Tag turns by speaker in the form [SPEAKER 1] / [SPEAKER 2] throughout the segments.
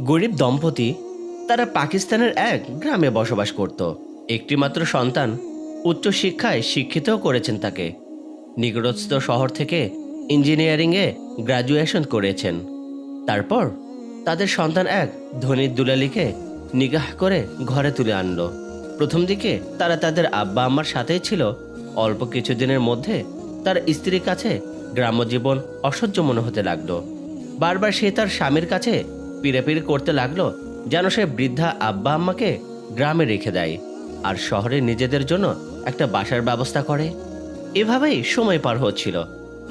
[SPEAKER 1] গরিব দম্পতি তারা পাকিস্তানের এক গ্রামে বসবাস করত। একটিমাত্র সন্তান উচ্চশিক্ষায় শিক্ষিতও করেছেন তাকে। নিকটস্থ শহর থেকে ইঞ্জিনিয়ারিংয়ে গ্রাজুয়েশন করেছেন। তারপর তাদের সন্তান এক ধনী দুলালিকে নিগাহ করে ঘরে তুলে আনলো। প্রথম দিকে তারা তাদের আব্বা আম্মার সাথেই ছিল। অল্প কিছুদিনের মধ্যে তার স্ত্রীর কাছে গ্রাম্য জীবন অসহ্য মনে হতে লাগল। বারবার সে তার স্বামীর কাছে পিড়াপিড়ি করতে লাগল যেন সে বৃদ্ধা আব্বা আম্মাকে গ্রামে রেখে দেয় আর শহরে নিজেদের জন্য একটা বাসার ব্যবস্থা করে। এভাবেই সময় পার হচ্ছিল।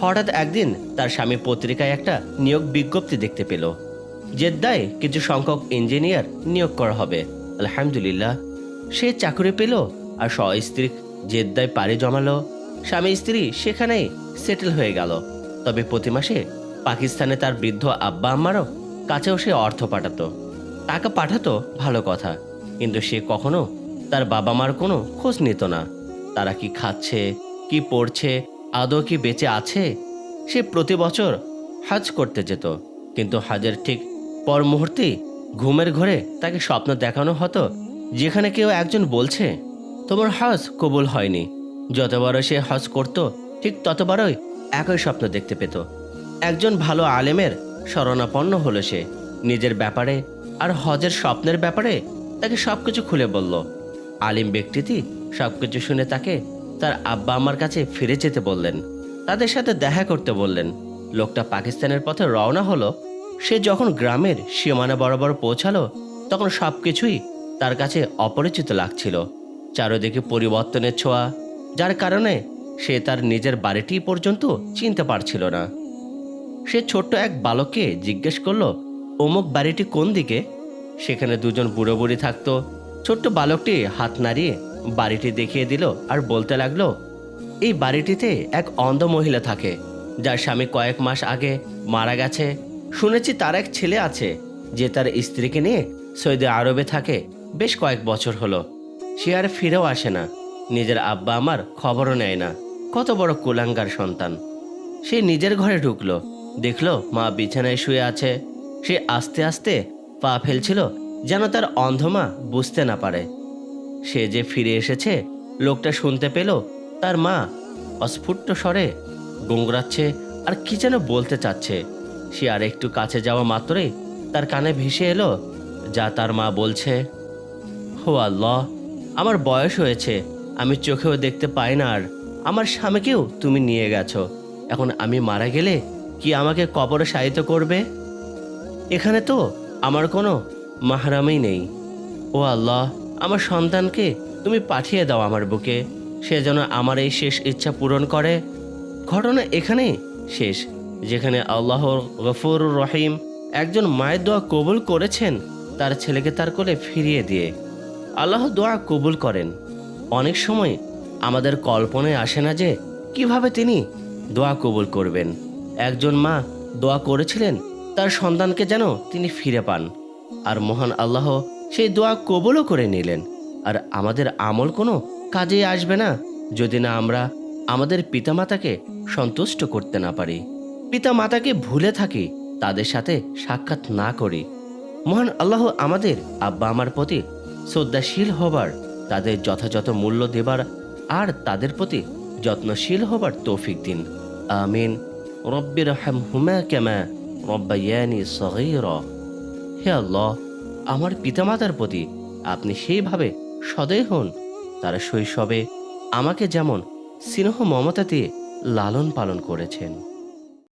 [SPEAKER 1] হঠাৎ একদিন তার স্বামী পত্রিকায় একটা নিয়োগ বিজ্ঞপ্তি দেখতে পেল। জেদ্দায় কিছু সংখ্যক ইঞ্জিনিয়ার নিয়োগ করা হবে। আলহামদুলিল্লাহ। সে চাকরি পেল আর স্ত্রী জেদ্দায় পাড়ি জমালো। স্বামী স্ত্রী সেখানেই সেটেল হয়ে গেল। তবে প্রতি মাসে পাকিস্তানে তার বৃদ্ধ আব্বা আম্মারও কাছেও সে অর্থ পাঠাতো। টাকা পাঠাতো ভালো কথা, কিন্তু সে কখনো তার বাবা মার কোনো খোঁজ নিত না। তারা কি খাচ্ছে, কি পড়ছে, আদৌ কি বেঁচে আছে? সে প্রতি বছর হাজ করতে যেত, কিন্তু হাজের ঠিক পর মুহূর্তেই ঘুমের ঘরে তাকে স্বপ্ন দেখানো হতো, যেখানে কেউ একজন বলছে, তোমার হজ কবুল হয়নি। যতবারও সে হজ করত, ঠিক ততবারই একই স্বপ্ন দেখতে পেত। একজন ভালো আলেমের শরণাপন্ন হলো সে। নিজের ব্যাপারে আর হজের স্বপ্নের ব্যাপারে তাকে সবকিছু খুলে বলল। আলিম ব্যক্তিটি সবকিছু শুনে তাকে তার আব্বা আমার কাছে ফিরে যেতে বললেন। তাদের সাথে দেখা করতে বললেন। লোকটা পাকিস্তানের পথে রওনা হলো। সে যখন গ্রামের সীমানা বরাবর পৌঁছালো, তখন সব কিছুই তার কাছে অপরিচিত লাগছিল। চারদিকে পরিবর্তনের ছোঁয়া, যার কারণে সে তার নিজের বাড়িটি পর্যন্ত চিনতে পারছিল না। সে ছোট্ট এক বালককে জিজ্ঞেস করল, অমুক বাড়িটি কোন দিকে? সেখানে দুজন বুড়ো বুড়ি থাকতো। ছোট্ট বালকটি হাত নাড়িয়ে বাড়িটি দেখিয়ে দিল আর বলতে লাগল, এই বাড়িটিতে এক অন্ধ মহিলা থাকে, যার স্বামী কয়েক মাস আগে মারা গেছে। শুনেছি তার এক ছেলে আছে, যে তার স্ত্রীকে নিয়ে সৌদি আরবে থাকে বেশ কয়েক বছর হলো। সে আর ফিরেও আসে না। নিজের আব্বা আমার খবরও নেয় না। কত বড় কুলাঙ্গার সন্তান। সে নিজের ঘরে ঢুকলো। দেখল মা বিছানায় শুয়ে আছে। সে আস্তে আস্তে পা ফেলছিল যেন তার অন্ধমা বুঝতে না পারে। সে যে ফিরে এসেছে, লোকটা শুনতে পেল তার মা অস্ফুট স্বরে গুঙ্গরাচ্ছে আর কি যেন বলতে চাচ্ছে। সে আর একটু কাছে যাওয়া মাত্রই তার কানে ভেসে এলো, যা তার মা বলছে হো আল্লাহ, আমার বয়স হয়েছে, আমি চোখেও দেখতে পাই না আর আমার স্বামীকেও তুমি নিয়ে গেছো। এখন আমি মারা গেলে কি আমাকে কবরে সাহিত্য করবে? এখানে তো আমার কোনো মাহারামই নেই। ও আল্লাহ, আমার সন্তানকে তুমি পাঠিয়ে দাও আমার বুকে। সে যেন আমার এই শেষ ইচ্ছা পূরণ করে। ঘটনা এখানেই শেষ, যেখানে আল্লাহ গফুর রহিম একজন মায়ের দোয়া কবুল করেছেন, তার ছেলেকে তার কোলে ফিরিয়ে দিয়ে। আল্লাহ দোয়া কবুল করেন। অনেক সময় আমাদের কল্পনায় আসে না যে কীভাবে তিনি দোয়া কবুল করবেন। একজন মা দোয়া করেছিলেন, তার সন্তানকে যেন তিনি ফিরে পান। আর মহান আল্লাহ সেই দোয়া কবলও করে নিলেন। আর আমাদের আমল কোনো কাজে আসবে না, যদি না আমরা আমাদের পিতামাতাকে সন্তুষ্ট করতে না পারি। পিতামাতাকে ভুলে থাকি, তাদের সাথে সাক্ষাৎ না করি। মহান আল্লাহ আমাদের আব্বা আমার প্রতি শ্রদ্ধাশীল হবার, তাদের যথাযথ মূল্য দেবার, আর তাদের প্রতি যত্নশীল হবার তৌফিক দিন। আমিন। রব্বির হাম হুমা কেমা রব্বাইয়ানি সগীর। হে আল্লাহ, আমার পিতামাতার প্রতি আপনি সেইভাবে সদয় হন, তারা শৈশবে আমাকে যেমন স্নেহ মমতা দিয়ে লালন পালন করেছেন।